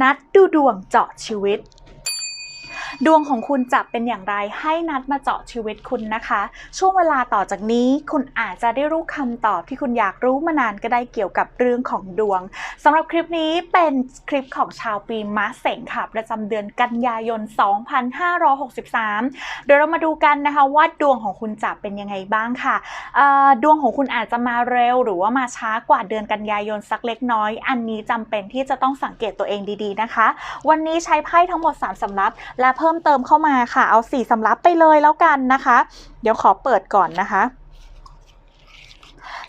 นัดดูดวงเจาะชีวิต ดวงของคุณจะเป็นอย่างไรให้นัดมาเจาะชีวิตคุณนะคะ ช่วงเวลาต่อจากนี้คุณอาจจะได้รู้คำตอบที่คุณอยากรู้มานานก็ได้เกี่ยวกับเรื่องของดวงสำหรับคลิปนี้เป็นคลิปของชาวปีมะเสงค่ะ ประจำเดือนกันยายน 2563 เดี๋ยวเรามาดูกันนะคะว่าดวงของคุณจะเป็นยังไงบ้างค่ะดวงของคุณอาจจะมาเร็ว หรือว่ามาช้ากว่าเดือนกันยายนสักเล็กน้อย อันนี้จำเป็นที่จะต้องสังเกตตัวเองดีๆนะคะ วันนี้ใช้ไพ่ทั้งหมด 3สำรับและเพิ่มเติมเข้ามาค่ะ เอาสี่สำรับไปเลยแล้วกันนะคะ เดี๋ยวขอเปิดก่อนนะคะ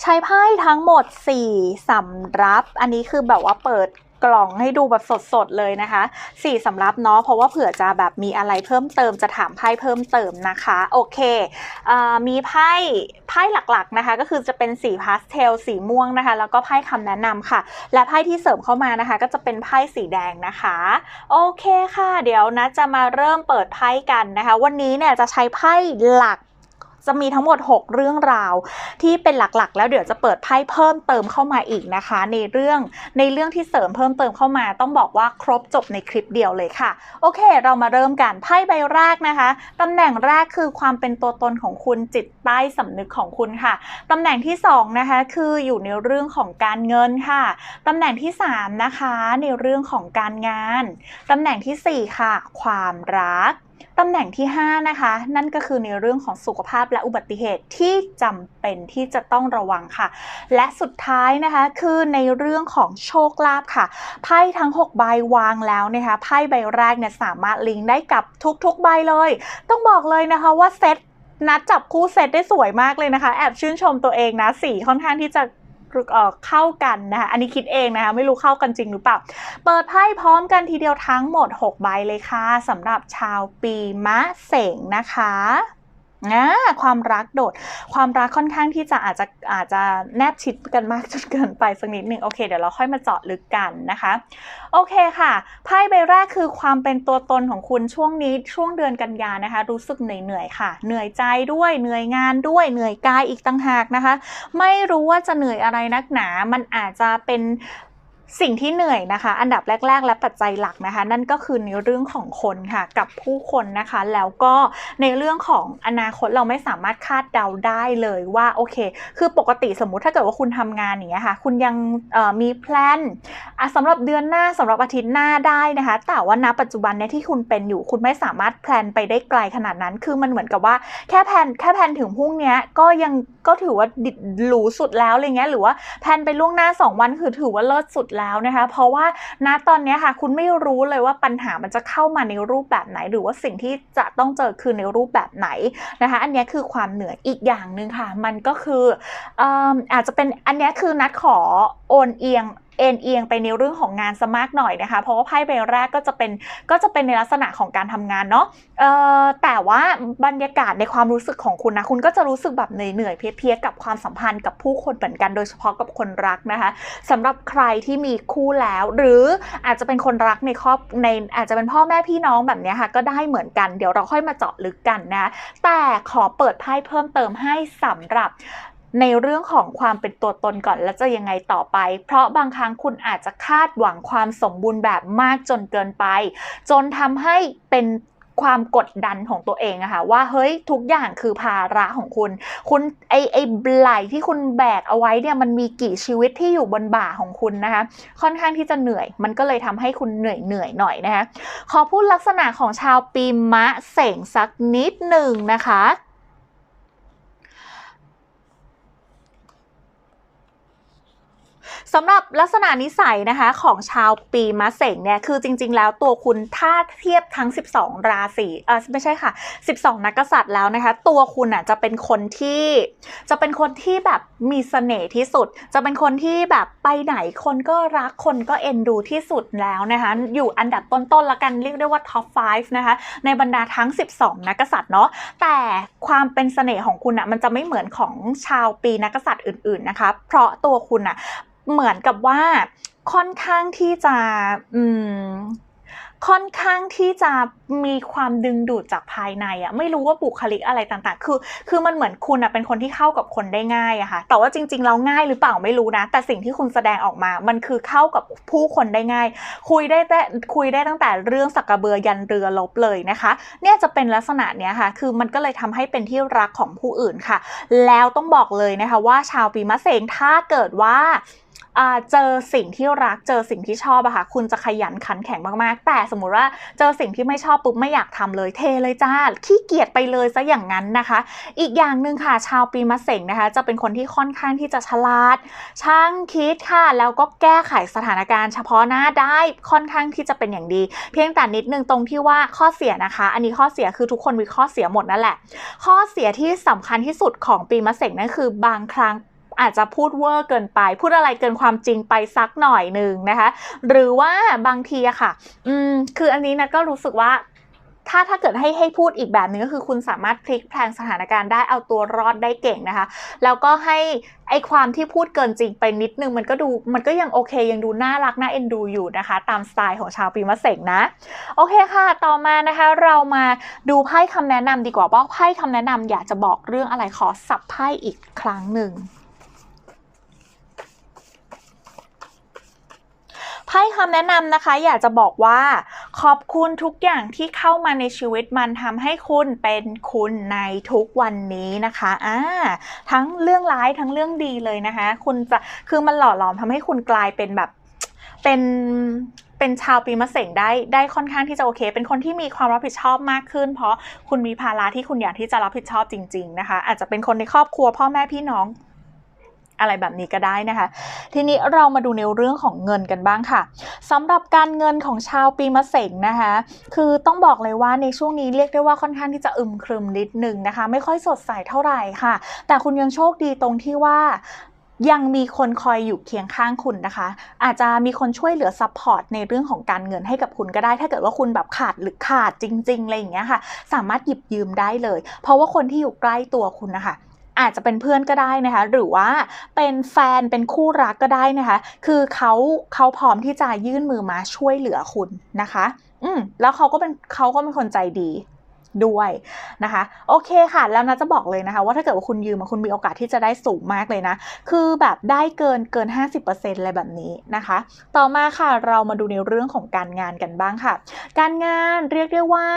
ใช้ไพ่ทั้งหมด 4สำรับ อันนี้คือแบบว่าเปิด กล่องให้ดูแบบสดๆเลยนะคะ4สำรับเนาะเพราะว่าเผื่อจะแบบมีอะไรเพิ่มเติมจะถามไพ่เพิ่มเติมนะคะ โอเคอมีไพ่ไพ่หลักๆนะคะ ก็คือจะเป็นสีพาสเทลสีม่วงนะคะ แล้วก็ไพ่คำแนะนำค่ะ และไพ่ที่เสริมเข้ามานะคะ ก็จะเป็นไพ่สีแดงนะคะ โอเคค่ะ เดี๋ยวนะจะมาเริ่มเปิดไพ่กันนะคะ วันนี้เนี่ยจะใช้ไพ่หลัก จะมีทั้งหมด 6 เรื่องราว ที่เป็นหลักๆ แล้วเดี๋ยวจะเปิดไพ่เพิ่มเติมเข้ามาอีกนะคะ ในเรื่องในเรื่องที่เสริมเพิ่มเติมเข้ามา ต้องบอกว่าครบจบในคลิปเดียวเลยค่ะ โอเค เรามาเริ่มกันไพ่ใบแรกนะคะตำแหน่งแรกคือความเป็นตัวตนของคุณจิตใต้สำนึกของคุณค่ะตำแหน่งที่สองนะคะคืออยู่ในเรื่องของการเงินค่ะตำแหน่งที่สามนะคะในเรื่องของการงานตำแหน่งที่สี่ค่ะ ความรัก ตำแหน่งที่ 5 นะคะ นั่นก็คือในเรื่องของสุขภาพและอุบัติเหตุที่จำเป็นที่จะต้องระวังค่ะ และสุดท้ายนะคะคือในเรื่องของโชคลาภค่ะ ไพ่ทั้ง 6 ใบวางแล้วนะคะไพ่ใบแรกเนี่ยสามารถลิงก์ได้กับทุกๆใบเลย ต้องบอกเลยนะคะว่าเซตนัดจับคู่เซตได้สวยมากเลยนะคะ แอบชื่นชมตัวเองนะสีค่อนข้างที่จะ เข้ากันนะคะอันนี้คิดเองนะคะไม่รู้เข้ากันจริงหรือเปล่า เปิดไพ่พร้อมกันทีเดียวทั้งหมด 6 ใบเลยค่ะสำหรับชาวปีมะเสงนะคะ นะความรักโดด ความรักค่อนข้างที่จะอาจจะอาจจะแนบชิดกันมากจนเกินไปสักนิดหนึ่งโอเคเดี๋ยวเราค่อยมาเจาะลึกกันนะคะโอเคค่ะไพ่ใบแรกคือความเป็นตัวตนของคุณช่วงนี้ช่วงเดือนกันยานะคะ รู้สึกเหนื่อยๆค่ะ เหนื่อยใจด้วยเหนื่อยงานด้วยเหนื่อยกายอีกต่างหากนะคะ ไม่รู้ว่าจะเหนื่อยอะไรนักหนา มันอาจจะเป็น สิ่งที่เหนื่อยนะคะ อันดับแรก ๆ และปัจจัยหลักนะคะ นั่นก็คือในเรื่องของคนค่ะ กับผู้คนนะคะ แล้วก็ในเรื่องของอนาคตเราไม่สามารถคาดเดาได้เลยว่าโอเค คือปกติสมมุติถ้าเกิดว่าคุณทำงานอย่างเงี้ยค่ะ คุณยังมีแพลนอะสำหรับเดือนหน้าสำหรับอาทิตย์หน้าได้นะคะ แต่ว่าณปัจจุบันเนี่ยที่คุณเป็นอยู่ คุณไม่สามารถแพลนไปได้ไกลขนาดนั้น คือมันเหมือนกับว่าแค่แพลนแค่แพลนถึงพรุ่งนี้ก็ยังก็ถือว่าดิหรูสุดแล้วอะไรเงี้ย หรือว่าแพลนไปล่วงหน้า 2 วันคือถือว่าเลิศสุดแล้วนะคะ เพราะว่าณตอนนี้ค่ะคุณไม่รู้เลยว่าปัญหามันจะเข้ามาในรูปแบบไหน หรือว่าสิ่งที่จะต้องเจอคือในรูปแบบไหนนะคะ อันนี้คือความเหนื่อยอีกอย่างหนึ่งค่ะ มันก็คืออออาจจะเป็นอันนี้คือนัดขอโอนเอียง เอ็นเอียงไปในเรื่องของงานซะมากหน่อยนะคะ เพราะว่าไพ่ใบแรกก็จะเป็นก็จะเป็นในลักษณะของการทำงานเนาะเอ่อแต่ว่าบรรยากาศในความรู้สึกของคุณนะคุณก็จะรู้สึกแบบเหนื่อยเพลียๆกับความสัมพันธ์กับผู้คนเหมือนกันโดยเฉพาะกับคนรักนะคะสำหรับใครที่มีคู่แล้ว หรืออาจจะเป็นคนรักในครอบในอาจจะเป็นพ่อแม่พี่น้องแบบนี้ค่ะก็ได้เหมือนกันเดี๋ยวเราค่อยมาเจาะลึกกันนะ แต่ขอเปิดไพ่เพิ่มเติมให้สำหรับ ในเรื่องของความเป็นตัวตนก่อนแล้วจะยังไงต่อไป เพราะบางครั้งคุณอาจจะคาดหวังความสมบูรณ์แบบมากจนเกินไป จนทำให้เป็นความกดดันของตัวเองอะค่ะว่าเฮ้ยทุกอย่างคือภาระของคุณ คุณไอไอไหลที่คุณแบกเอาไว้เนี่ยมันมีกี่ชีวิตที่อยู่บนบ่าของคุณนะคะ ค่อนข้างที่จะเหนื่อย มันก็เลยทำให้คุณเหนื่อยเหนื่อยหน่อยนะคะขอพูดลักษณะของชาวปีมะเสงสักนิดหนึ่งนะคะ สำหรับลักษณะนิสัยนะคะของชาวปีมะเสงเนี่ยคือจริง ๆ แล้วตัวคุณถ้าเทียบทั้ง 12 ราศีเออไม่ใช่ค่ะ 12 นักกษัตริย์แล้วนะคะ ตัวคุณอะจะเป็นคนที่จะเป็นคนที่แบบมีเสน่ห์ที่สุด จะเป็นคนที่แบบไปไหนคนก็รักคนก็เอ็นดูที่สุดแล้วนะคะ อยู่อันดับต้นๆละกันเรียกได้ว่าท็อป 5 นะคะ ในบรรดาทั้ง 12 นักกษัตริย์เนาะแต่ความเป็นเสน่ห์ของคุณอะมันจะไม่เหมือนของชาวปีนักกษัตริย์อื่น ๆนะคะ เพราะตัวคุณอะ เหมือนกับว่าค่อนข้างที่จะอืมค่อนข้างที่จะมีความดึงดูดจากภายในอะไม่รู้ว่าบุคลิกอะไรต่างๆ คือ คือมันเหมือนคุณอะเป็นคนที่เข้ากับคนได้ง่ายอะค่ะแต่ว่าจริงๆแล้วง่ายหรือเปล่าไม่รู้นะ แต่สิ่งที่คุณแสดงออกมา มันคือเข้ากับผู้คนได้ง่าย คุยได้แต่คุยได้ตั้งแต่เรื่องสักกระเบือยันเรือลบเลยนะคะ เนี่ยจะเป็นลักษณะเนี้ยค่ะ คือมันก็เลยทำให้เป็นที่รักของผู้อื่นค่ะ แล้วต้องบอกเลยนะคะว่าชาวปีมะเสงถ้าเกิดว่า เจอสิ่งที่รักเจอสิ่งที่ชอบอะค่ะคุณจะขยันขันแข็งมากๆ แต่สมมุติว่าเจอสิ่งที่ไม่ชอบปุ๊บไม่อยากทำเลยเทเลยจ้าขี้เกียจไปเลยซะอย่างนั้นนะคะ อีกอย่างหนึ่งค่ะชาวปีมะเสงนะคะ จะเป็นคนที่ค่อนข้างที่จะฉลาด ช่างคิดค่ะ แล้วก็แก้ไขสถานการณ์เฉพาะหน้าได้ค่อนข้างที่จะเป็นอย่างดี เพียงแต่นิดนึงตรงที่ว่าข้อเสียนะคะ อันนี้ข้อเสียคือทุกคนมีข้อเสียหมดนั่นแหละ ข้อเสียที่สำคัญที่สุดของปีมะเสงนั่นคือบางครั้ง อาจจะพูดเวอร์เกินไป พูดอะไรเกินความจริงไปสักหน่อยหนึ่งนะคะ หรือว่าบางทีอะค่ะ อืมคืออันนี้นะก็รู้สึกว่าถ้าถ้าเกิดให้ให้พูดอีกแบบนึงก็คือคุณสามารถพลิกแพลงสถานการณ์ได้เอาตัวรอดได้เก่งนะคะ แล้วก็ให้ไอความที่พูดเกินจริงไปนิดนึงมันก็ดูมันก็ยังโอเค ยังดูน่ารักน่าเอ็นดูอยู่นะคะ ตามสไตล์ของชาวปีมะเสงนะ โอเคค่ะ ต่อมานะคะเรามาดูไพ่คำแนะนำดีกว่าว่าไพ่คำแนะนำอยากจะบอกเรื่องอะไรขอสับไพ่อีกครั้งหนึ่ง ไพ่คำแนะนำนะคะ อยากจะบอกว่า ขอบคุณทุกอย่างที่เข้ามาในชีวิตมันทำให้คุณเป็นคุณในทุกวันนี้นะคะอ่าทั้งเรื่องร้ายทั้งเรื่องดีเลยนะคะ คุณจะคือมันหล่อหลอมทำให้คุณกลายเป็นแบบเป็นเป็นชาวปีมะเสงได้ได้ค่อนข้างที่จะโอเค เป็นคนที่มีความรับผิดชอบมากขึ้น เพราะคุณมีภาระที่คุณอยากที่จะรับผิดชอบจริง ๆ นะคะ อาจจะเป็นคนในครอบครัวพ่อแม่พี่น้อง อะไรแบบนี้ก็ได้นะคะ ทีนี้เรามาดูในเรื่องของเงินกันบ้างค่ะสำหรับการเงินของชาวปีมะเสงนะคะ คือต้องบอกเลยว่าในช่วงนี้เรียกได้ว่าค่อนข้างที่จะอึมครึมนิดหนึ่งนะคะ ไม่ค่อยสดใสเท่าไหร่ค่ะ แต่คุณยังโชคดีตรงที่ว่ายังมีคนคอยอยู่เคียงข้างคุณนะคะ อาจจะมีคนช่วยเหลือซัพพอร์ตในเรื่องของการเงินให้กับคุณก็ได้ ถ้าเกิดว่าคุณแบบขาดหรือขาดจริงๆอะไรอย่างเงี้ยค่ะ สามารถหยิบยืมได้เลย เพราะว่าคนที่อยู่ใกล้ตัวคุณนะคะ อาจจะเป็นเพื่อนก็ได้นะคะ หรือว่าเป็นแฟนเป็นคู่รักก็ได้นะคะ คือเขาเขาพร้อมที่จะยื่นมือมาช่วยเหลือคุณนะคะ อืมแล้วเขาก็เป็นเขาก็เป็นคนใจดี ด้วยนะคะ โอเคค่ะ แล้วนะจะบอกเลยนะคะ ว่าถ้าเกิดว่าคุณยืมมาคุณมีโอกาสที่จะได้สูงมากเลยนะ คือแบบได้เกินเกิน 50%อะไรแบบนี้นะคะ ต่อมาค่ะเรามาดูในเรื่องของการงานกันบ้างค่ะ การงานเรียกได้ว่า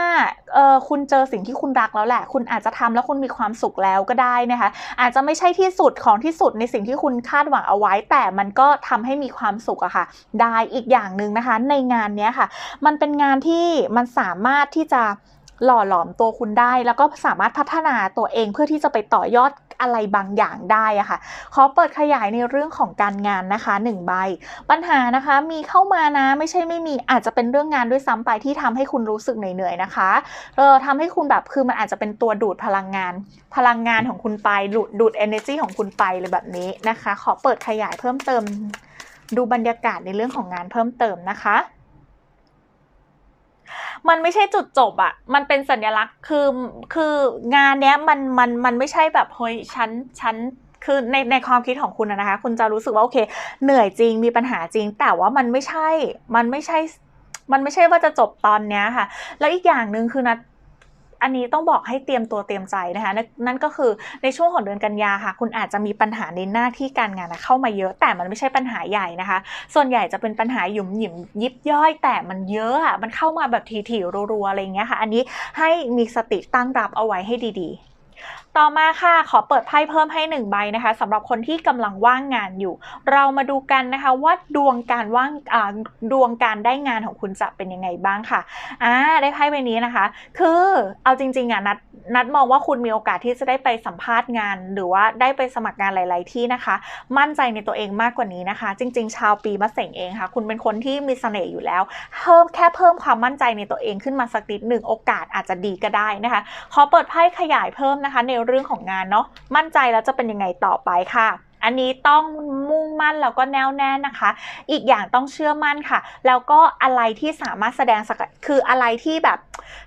เออคุณเจอสิ่งที่คุณรักแล้วแหละ คุณอาจจะทำแล้วคุณมีความสุขแล้วก็ได้นะคะ อาจจะไม่ใช่ที่สุดของที่สุดในสิ่งที่คุณคาดหวังเอาไว้ แต่มันก็ทำให้มีความสุขอะค่ะ ได้อีกอย่างหนึ่งนะคะ ในงานเนี้ยค่ะ มันเป็นงานที่มันสามารถที่จะ หล่อหลอมตัวคุณได้ แล้วก็สามารถพัฒนาตัวเองเพื่อที่จะไปต่อยอดอะไรบางอย่างได้อะค่ะ ขอเปิดขยายในเรื่องของการงานนะคะ1ใบ ปัญหานะคะมีเข้ามานะไม่ใช่ไม่มีอาจจะเป็นเรื่องงานด้วยซ้ำไปที่ทำให้คุณรู้สึกเหนื่อยๆนะคะเออทำให้คุณแบบคือมันอาจจะเป็นตัวดูดพลังงาน พลังงานของคุณไปดูดดูด energy ของคุณไปเลยแบบนี้นะคะ ขอเปิดขยายเพิ่มเติม ดูบรรยากาศในเรื่องของงานเพิ่มเติมนะคะ มันไม่ใช่จุดจบอะมันเป็นสัญลักษณ์คือคืองานเนี้ยมันมันมันไม่ใช่แบบเฮ้ยฉันฉันคือในในความคิดของคุณอะนะคะ คุณจะรู้สึกว่าโอเค เหนื่อยจริงมีปัญหาจริง แต่ว่ามันไม่ใช่ มันไม่ใช่ มันไม่ใช่ว่าจะจบตอนเนี้ยค่ะ แล้วอีกอย่างหนึ่งคือนะ อันนี้ต้องบอกให้เตรียมตัวเตรียมใจนะคะนนั่นก็คือในช่วงของเดือนกันยาค่ะ คุณอาจจะมีปัญหาในหน้าที่การงานนะเข้ามาเยอะแต่มันไม่ใช่ปัญหาใหญ่นะคะ ส่วนใหญ่จะเป็นปัญหาหยุมหยิมยิบย่อย แต่มันเยอะอะมันเข้ามาแบบถี่ๆรัวๆอะไรอย่างเงี้ยค่ะ อันนี้ให้มีสติตั้งรับเอาไว้ให้ดีๆ ต่อมาค่ะขอเปิดไพ่เพิ่มให้1ใบนะคะสำหรับคนที่กำลังว่างงานอยู่ เรามาดูกันนะคะว่าดวงการว่างดวงการได้งานของคุณจะเป็นยังไงบ้างค่ะอ่าได้ไพ่ใบนี้นะคะ คือเอาจริงๆอะนัดนัดมองว่าคุณมีโอกาสที่จะได้ไปสัมภาษณ์งาน หรือว่าได้ไปสมัครงานหลาย ๆ ที่นะคะ มั่นใจในตัวเองมากกว่านี้นะคะ จริง ๆ ชาวปีมะเสงเองค่ะ คุณเป็นคนที่มีเสน่ห์อยู่แล้วเพิ่มแค่เพิ่มความมั่นใจในตัวเองขึ้นมาสักนิดหนึ่งโอกาสอาจจะดีก็ได้นะคะ ขอเปิดไพ่ขยายเพิ่มนะคะในเรื่องของงานเนาะมั่นใจแล้วจะเป็นยังไงต่อไปค่ะ อันนี้ต้องมุ่งมั่นแล้วก็แน่วแน่นะคะ อีกอย่างต้องเชื่อมั่นค่ะ แล้วก็อะไรที่สามารถแสดงคืออะไรที่แบบ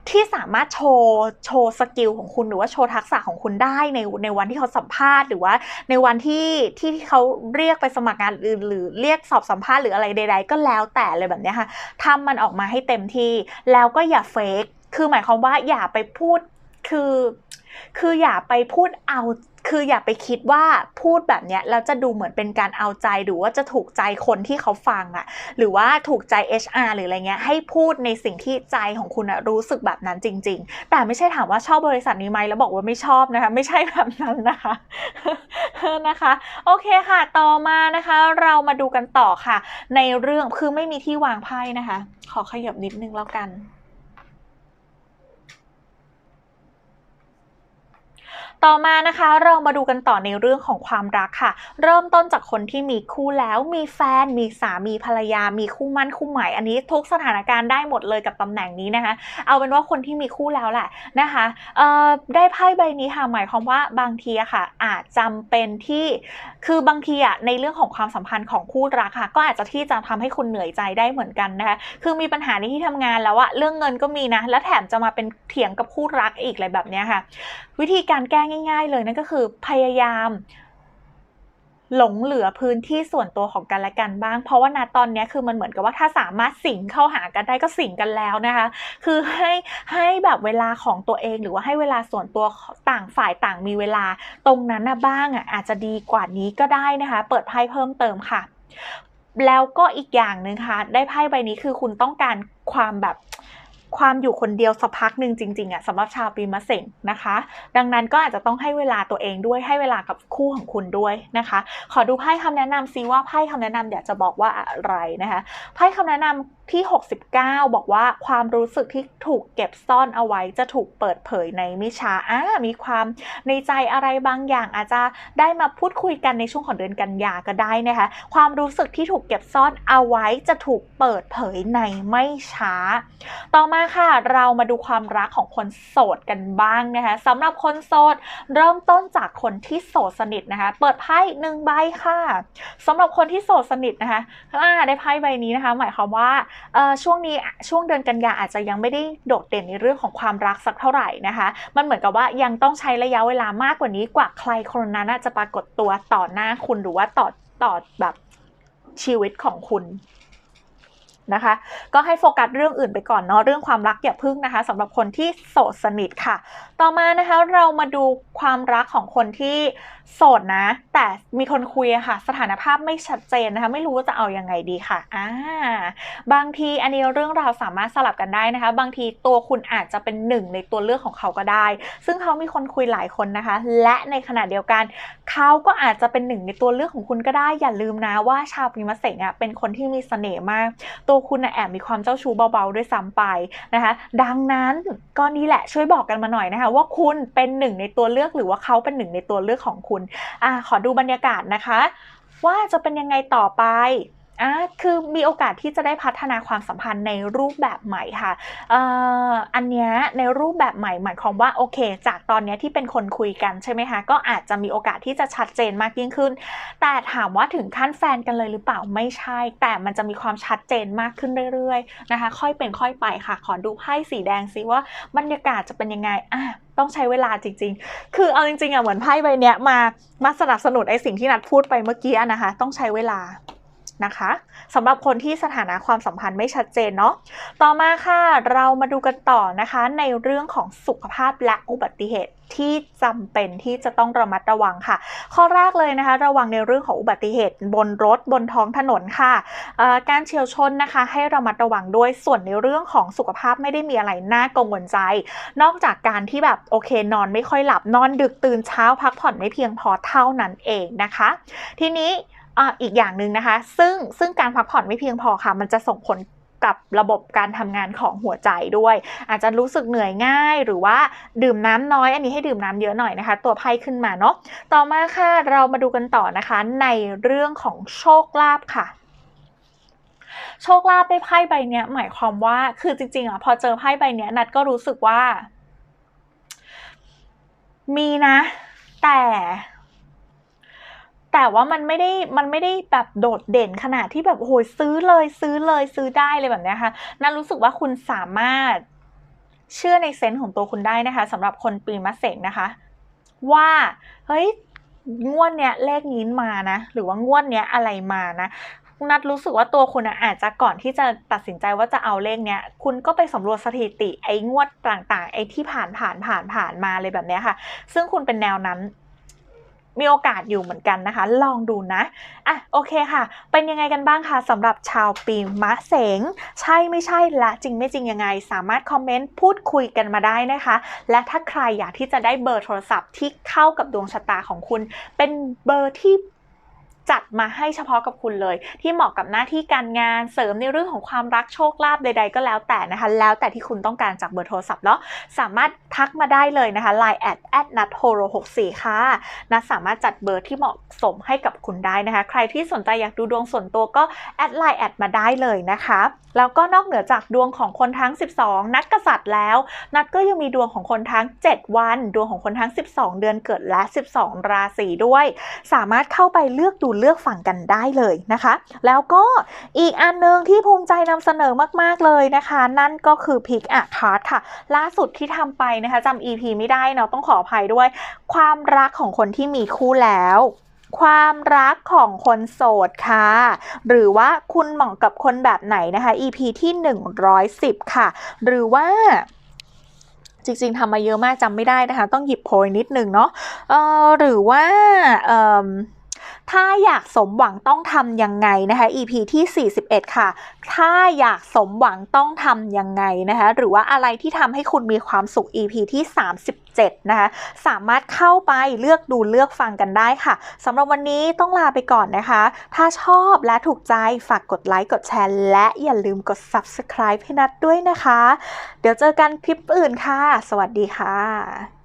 ที่สามารถโชว์โชว์สกิลของคุณหรือว่าโชว์ทักษะของคุณได้ในในวันที่เขาสัมภาษณ์หรือว่าในวันที่ที่เขาเรียกไปสมัครงานหรือหรือเรียกสอบสัมภาษณ์หรืออะไรใด ๆ ก็แล้วแต่เลยแบบนี้ค่ะทำมันออกมาให้เต็มที่แล้วก็อย่าเฟกคือหมายความว่าอย่าไปพูดคือ คืออย่าไปพูดเอา คืออย่าไปคิดว่าพูดแบบเนี้ยแล้วจะดูเหมือนเป็นการเอาใจหรือว่าจะถูกใจคนที่เขาฟังอะหรือว่าถูกใจ HR หรืออะไรเงี้ยให้พูดในสิ่งที่ใจของคุณอะรู้สึกแบบนั้นจริง ๆ แต่ไม่ใช่ถามว่าชอบบริษัทนี้ไหมแล้วบอกว่าไม่ชอบนะคะ ไม่ใช่แบบนั้นนะคะนะคะ โอเคค่ะ ต่อมานะคะ เรามาดูกันต่อค่ะ ในเรื่องคือไม่มีที่วางไพ่นะคะ ขอขยับนิดนึงแล้วกัน ต่อมานะคะเรามาดูกันต่อในเรื่องของความรักค่ะ เริ่มต้นจากคนที่มีคู่แล้วมีแฟน มีสามีภรรยา มีคู่มั่นคู่ใหม่อันนี้ทุกสถานการณ์ได้หมดเลยกับตำแหน่งนี้นะคะ เอาเป็นว่าคนที่มีคู่แล้วแหละนะคะได้ไพ่ใบนี้ค่ะหมายความว่าบางทีอะค่ะ อาจจำเป็นที่คือบางทีอะในเรื่องของความสัมพันธ์ของคู่รักค่ะ ก็อาจจะที่จะทำให้คุณเหนื่อยใจได้เหมือนกันนะคะคือมีปัญหาในที่ทำงานแล้วอะเรื่องเงินก็มีนะแล้วแถมจะมาเป็นเถียงกับคู่รักอีกอะไรแบบนี้ค่ะ วิธีการแก้ง่าย ๆ เลยนั่นก็คือพยายาม หลงเหลือพื้นที่ส่วนตัวของกันและกันบ้าง เพราะว่าณตอนนี้คือมันเหมือนกับว่าถ้าสามารถสิงเข้าหากันได้ก็สิงกันแล้วนะคะ คือให้ให้แบบเวลาของตัวเอง หรือว่าให้เวลาส่วนตัวต่างฝ่ายต่างมีเวลา ตรงนั้นนะบ้างอะอาจจะดีกว่านี้ก็ได้นะคะ เปิดไพ่เพิ่มเติมค่ะแล้วก็อีกอย่างหนึ่งค่ะ ได้ไพ่ใบนี้คือคุณต้องการความแบบ ความอยู่คนเดียวสักพักหนึ่งจริงๆอะสำหรับชาวปีมะเสงนะคะ ดังนั้นก็อาจจะต้องให้เวลาตัวเองด้วยให้เวลากับคู่ของคุณด้วยนะคะ ขอดูไพ่คำแนะนำซิว่าไพ่คำแนะนำอยากจะบอกว่าอะไรนะคะไพ่คำแนะนำ ที่ 69 บอกว่าความรู้สึกที่ถูกเก็บซ่อนเอาไว้จะถูกเปิดเผยในมิชาอ่ามีความในใจอะไรบางอย่างอาจจะได้มาพูดคุยกันในช่วงของเดือนกันยาก็ได้นะคะ ความรู้สึกที่ถูกเก็บซ่อนเอาไว้จะถูกเปิดเผยในไม่ช้า ต่อมาค่ะเรามาดูความรักของคนโสดกันบ้างนะคะสำหรับคนโสดเริ่มต้นจากคนที่โสดสนิทนะคะ เปิดไพ่หนึ่งใบค่ะสำหรับคนที่โสดสนิทนะคะอ่าได้ไพ่ใบนี้นะคะ หมายความว่าช่วงนี้ช่วงเดือนกันยาอาจจะยังไม่ได้โดดเด่นในเรื่องของความรักสักเท่าไหร่นะคะ มันเหมือนกับว่ายังต้องใช้ระยะเวลามากกว่านี้กว่าใครคนนั้นจะปรากฏตัวต่อหน้าคุณหรือว่าต่อต่อแบบชีวิตของคุณนะคะ ก็ให้โฟกัสเรื่องอื่นไปก่อนเนาะเรื่องความรักอย่าพึ่งนะคะสำหรับคนที่โสดสนิทค่ะ ต่อมานะคะเรามาดูความรักของคนที่โสดนะ แต่มีคนคุยค่ะ สถานภาพไม่ชัดเจนนะคะ ไม่รู้ว่าจะเอาอยังไงดีค่ะอ่าบางทีอันนี้เรื่องราวสามารถสลับกันได้นะคะ บางทีตัวคุณอาจจะเป็นหนึ่งในตัวเลือกของเขาก็ได้ ซึ่งเขามีคนคุยหลายคนนะคะ และในขณะเดียวกัน เขาก็อาจจะเป็นหนึ่งในตัวเลือกของคุณก็ได้ อย่าลืมนะว่าชาวปีมเสงอะเป็นคนที่มีเสน่ห์มาก ตัวคุณนะแอบมีความเจ้าชู้เบาๆด้วยซ้ำไปนะคะ ดังนั้นก็นี่แหละช่วยบอกกันมาหน่อยนะคะว่าคุณเป็นหนึ่งในตัวเลือกหรือว่าเขาเป็นหนึ่งในตัวเลือกของคุณอ่าขอดูบรรยากาศนะคะ ว่าจะเป็นยังไงต่อไป อ่าคือมีโอกาสที่จะได้พัฒนาความสัมพันธ์ในรูปแบบใหม่ค่ะเอ่ออันเนี้ยในรูปแบบใหม่หมายความว่าโอเค จากตอนเนี้ยที่เป็นคนคุยกันใช่ไหมคะก็อาจจะมีโอกาสที่จะชัดเจนมากยิ่งขึ้น แต่ถามว่าถึงขั้นแฟนกันเลยหรือเปล่าไม่ใช่ แต่มันจะมีความชัดเจนมากขึ้นเรื่อยๆนะคะ ค่อยเป็นค่อยไปค่ะ ขอดูไพ่สีแดงซิว่าบรรยากาศจะเป็นยังไงอะต้องใช้เวลาจริง ๆ คือเอาจริงๆอะเหมือนไพ่ใบเนี้ยมามาสนับสนุนไอ้สิ่งที่นัดพูดไปเมื่อกี้นะคะ ต้องใช้เวลา นะคะสำหรับคนที่สถานะความสัมพันธ์ไม่ชัดเจนเนาะต่อมาค่ะเรามาดูกันต่อนะคะในเรื่องของสุขภาพและอุบัติเหตุที่จำเป็นที่จะต้องระมัดระวังค่ะ ข้อแรกเลยนะคะ ระวังในเรื่องของอุบัติเหตุบนรถบนท้องถนนค่ะการเฉียวชนนะคะ ให้ระมัดระวังด้วยส่วนในเรื่องของสุขภาพไม่ได้มีอะไรน่ากังวลใจ นอกจากการที่แบบโอเคนอนไม่ค่อยหลับนอนดึกตื่นเช้าพักผ่อนไม่เพียงพอเท่านั้นเองนะคะ ทีนี้ ออีกอย่างหนึ่งนะคะ ซึ่งซึ่งการพักผ่อนไม่เพียงพอค่ะ มันจะส่งผลกับระบบการทำงานของหัวใจด้วย อาจจะรู้สึกเหนื่อยง่ายหรือว่าดื่มน้ำน้อย อันนี้ให้ดื่มน้ำเยอะหน่อยนะคะ ตัวไพ่ขึ้นมาเนาะต่อมาค่ะเรามาดูกันต่อนะคะ ในเรื่องของโชคลาภค่ะโชคลาภได้ไพ่ใบเนี้ย หมายความว่าคือจริงๆอะพอเจอไพ่ใบเนี้ยนัดก็รู้สึกว่า มีนะ แต่ แต่ว่ามันไม่ได้มันไม่ได้แบบโดดเด่นขนาดที่แบบโอ้โหซื้อเลยซื้อเลยซื้อได้เลยแบบนี้ค่ะนันรู้สึกว่าคุณสามารถเชื่อในเซนส์ของตัวคุณได้นะคะสำหรับคนปีมะเสงนะคะ ว่าเฮ้ยงวดเนี้ยเลขนี้มานะ หรือว่างวดเนี้ยอะไรมานะนัดรู้สึกว่าตัวคุณอะอาจจะก่อนที่จะตัดสินใจว่าจะเอาเลขเนี้ย คุณก็ไปสำรวจสถิติไอ้งวดต่างๆ ไอ้ที่ผ่านผ่านผ่านผ่านมาเลยแบบเนี้ยค่ะ ซึ่งคุณเป็นแนวนั้น มีโอกาสอยู่เหมือนกันนะคะ ลองดูนะอะโอเคค่ะ เป็นยังไงกันบ้างคะสำหรับชาวปีมะเสง ใช่ไม่ใช่และจริงไม่จริงยังไง สามารถคอมเมนต์พูดคุยกันมาได้นะคะ และถ้าใครอยากที่จะได้เบอร์โทรศัพท์ที่เข้ากับดวงชะตาของคุณ เป็นเบอร์ที่ จัดมาให้เฉพาะกับคุณเลย ที่เหมาะกับหน้าที่การงานเสริมในเรื่องของความรักโชคลาภใด ๆ ก็แล้วแต่นะคะ แล้วแต่ที่คุณต้องการจากเบอร์โทรศัพท์เนาะสามารถทักมาได้เลยนะคะ line at at nat horo 64 ค่ะนัดสามารถจัดเบอร์ที่เหมาะสมให้กับคุณได้นะคะ ใครที่สนใจอยากดูดวงส่วนตัวก็แอดไลน์แอดมาได้เลยนะคะ แล้วก็นอกเหนือจากดวงของคนทั้ง 12 นักกษัตริย์แล้ว นัดก็ยังมีดวงของคนทั้ง 7 วัน ดวงของคนทั้ง 12 เดือนเกิดและ 12 ราศีด้วย สามารถเข้าไปเลือกดูเลือกฟังกันได้เลยนะคะ แล้วก็อีกอันหนึงที่ภูมิใจนำเสนอมากๆเลยนะคะ นั่นก็คือพิกอะคาร์ดค่ะ ล่าสุดที่ทำไปนะคะจำ EP ไม่ได้เนาะต้องขออภัยด้วย ความรักของคนที่มีคู่แล้วความรักของคนโสดค่ะ หรือว่าคุณเหมาะกับคนแบบไหนนะคะ EP ที่ 110 ค่ะ หรือว่าจริงๆทำมาเยอะมากจำไม่ได้นะคะ ต้องหยิบโพยนิดนึงเนาะเออหรือว่าเอิ่ม ถ้าอยากสมหวังต้องทำยังไงนะคะ EP ที่ 41 ค่ะ ถ้าอยากสมหวังต้องทำยังไงนะคะ หรือว่าอะไรที่ทำให้คุณมีความสุข EP ที่ 37 นะคะ สามารถเข้าไปเลือกดูเลือกฟังกันได้ค่ะสำหรับวันนี้ต้องลาไปก่อนนะคะ ถ้าชอบและถูกใจฝากกดไลค์ กดแชร์ และอย่าลืมกด Subscribe ให้นัดด้วยนะคะ เดี๋ยวเจอกันคลิปอื่นค่ะ สวัสดีค่ะ